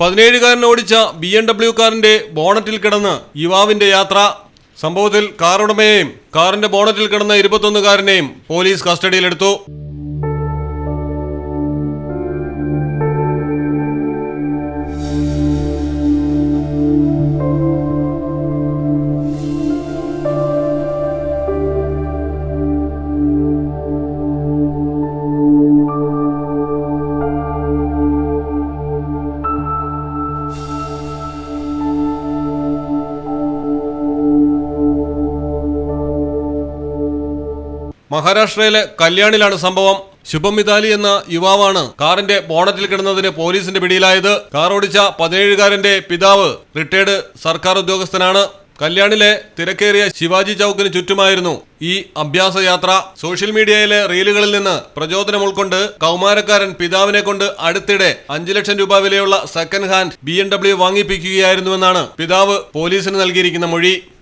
പതിനേഴുകാരൻ ഓടിച്ച B M W കാറിന്റെ ബോണറ്റിൽ കിടന്ന് യുവാവിന്റെ യാത്ര. സംഭവത്തിൽ കാറുടമയെയും കാറിന്റെ ബോണറ്റിൽ കിടന്ന ഇരുപത്തൊന്നുകാരനെയും പോലീസ് കസ്റ്റഡിയിലെടുത്തു. മഹാരാഷ്ട്രയിലെ കല്യാണിലാണ് സംഭവം. ശുഭം മിതാലി എന്ന യുവാവാണ് കാറിന്റെ ബോണറ്റിൽ കിടന്നതിന് പോലീസിന്റെ പിടിയിലായത്. കാർ ഓടിച്ച പതിനേഴുകാരന്റെ പിതാവ് റിട്ടയർഡ് സർക്കാർ ഉദ്യോഗസ്ഥനാണ്. കല്യാണിലെ തിരക്കേറിയ ശിവാജി ചൌക്കിന് ചുറ്റുമായിരുന്നു ഈ അഭ്യാസ യാത്ര സോഷ്യൽ മീഡിയയിലെ റീലുകളിൽ നിന്ന് പ്രചോദനം ഉൾക്കൊണ്ട് കൗമാരക്കാരൻ പിതാവിനെ കൊണ്ട് അടുത്തിടെ അഞ്ചു ലക്ഷം രൂപ വിലയുള്ള second hand B M W വാങ്ങിപ്പിക്കുകയായിരുന്നുവെന്നാണ് പിതാവ് പോലീസിന് നൽകിയിരിക്കുന്ന മൊഴി.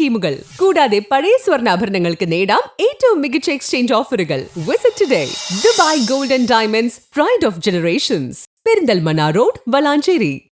സ്കീമുകൾ. കൂടാതെ പഴയ സ്വർണാഭരണങ്ങൾക്ക് നേടാം ഏറ്റവും മികച്ച എക്സ്ചേഞ്ച് ഓഫറുകൾ visit today Dubai gold and diamonds pride of generations Perinthalmanna road Valanchery